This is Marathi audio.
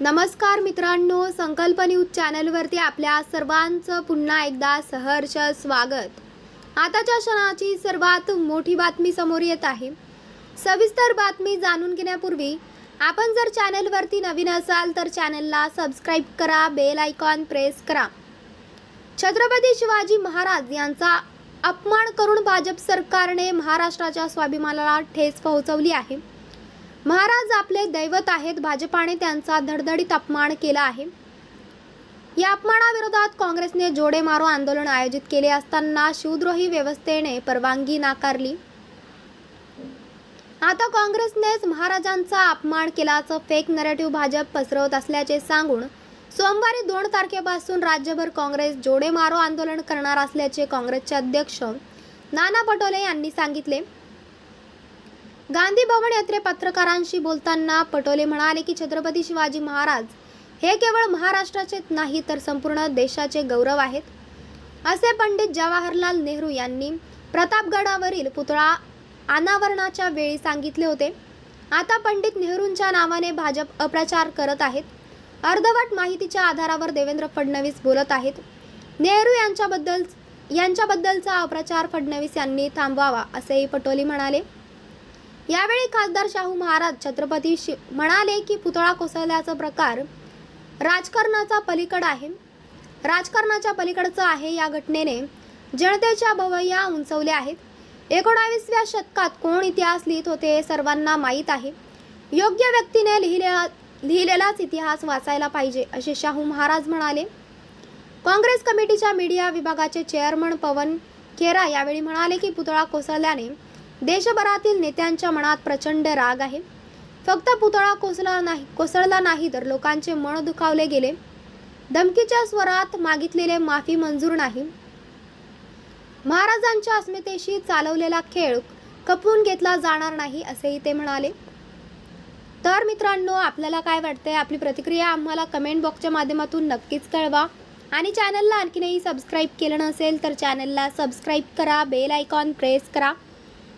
नमस्कार मित्रांनो संकल्प न्यूज चॅनलवरती आपल्या सर्वांचं पुन्हा एकदा सहर्ष स्वागत. आताच्या क्षणाची सर्वात मोठी बातमी समोर येत आहे. सविस्तर बातमी जाणून घेण्यापूर्वी आपण जर चॅनलवरती नवीन असाल तर चॅनलला सबस्क्राईब करा बेल आयकॉन प्रेस करा. छत्रपती शिवाजी महाराज यांचा अपमान करून भाजप सरकारने महाराष्ट्राच्या स्वाभिमानाला ठेस पोहोचवली आहे. महाराज आपले दैवत आहेत. भाजपाने त्यांचा धडधडीत अपमान केला आहे. या अपमानाविरोधात काँग्रेसने जोडे मारो आंदोलन आयोजित केले असताना शिवद्रोही व्यवस्थेने परवानगी नाकारली. आता काँग्रेसनेच महाराजांचा अपमान केल्याचं फेक नरेटिव्ह भाजप पसरवत असल्याचे सांगून सोमवारी दोन तारखेपासून राज्यभर काँग्रेस जोडे मारो आंदोलन करणार असल्याचे काँग्रेसचे अध्यक्ष नाना पटोले यांनी सांगितले. गांधी भवन येथे पत्रकारांशी बोलताना पटोले म्हणाले की छत्रपती शिवाजी महाराज हे केवळ महाराष्ट्राचे नाही तर संपूर्ण देशाचे गौरव आहेत. असे पंडित जवाहरलाल नेहरू यांनी प्रतापगडावरील पुतळा अनावरणाच्या वेळी सांगितले होते. आता पंडित नेहरूंच्या नावाने भाजप अप्रचार करत आहेत. अर्धवट माहितीच्या आधारावर देवेंद्र फडणवीस बोलत आहेत. नेहरू यांच्याबद्दल यांच्याबद्दलचा अप्रचार फडणवीस यांनी थांबवावा असेही पटोले म्हणाले. यावेळी खासदार शाहू महाराज छत्रपती शि म्हणाले की पुतळा कोसळल्याचा प्रकार राजकारणाचा पलीकड आहे. राजकारणाच्या पलीकडचं आहे या घटनेने जनतेच्या भवया उंचवल्या आहेत. एकोणावीसव्या शतकात कोण इतिहास लिहित होते हे सर्वांना माहीत आहे. योग्य व्यक्तीने लिहिलेला लिहिलेलाच इतिहास वाचायला पाहिजे असे शाहू महाराज म्हणाले. काँग्रेस कमिटीच्या मीडिया विभागाचे चेअरमन पवन खेरा यावेळी म्हणाले की पुतळा कोसळल्याने देशभरातील नेत्यांच्या मनात प्रचंड राग आहे. फक्त पुतळा कोसळला नाही कोसळला नाही तर लोकांचे मन दुखावले गेले. धमकीच्या स्वरात मागितलेले माफी मंजूर नाही. महाराजांच्या अस्मितेशी चालवलेला खेळ खपवून घेतला जाणार नाही असेही ते म्हणाले. तर मित्रांनो आपल्याला काय वाटतंय? आपली प्रतिक्रिया आम्हाला कमेंट बॉक्सच्या माध्यमातून नक्कीच कळवा. आणि चॅनलला आणखीनही सबस्क्राईब केलं नसेल तर चॅनलला सबस्क्राईब करा बेल आयकॉन प्रेस करा.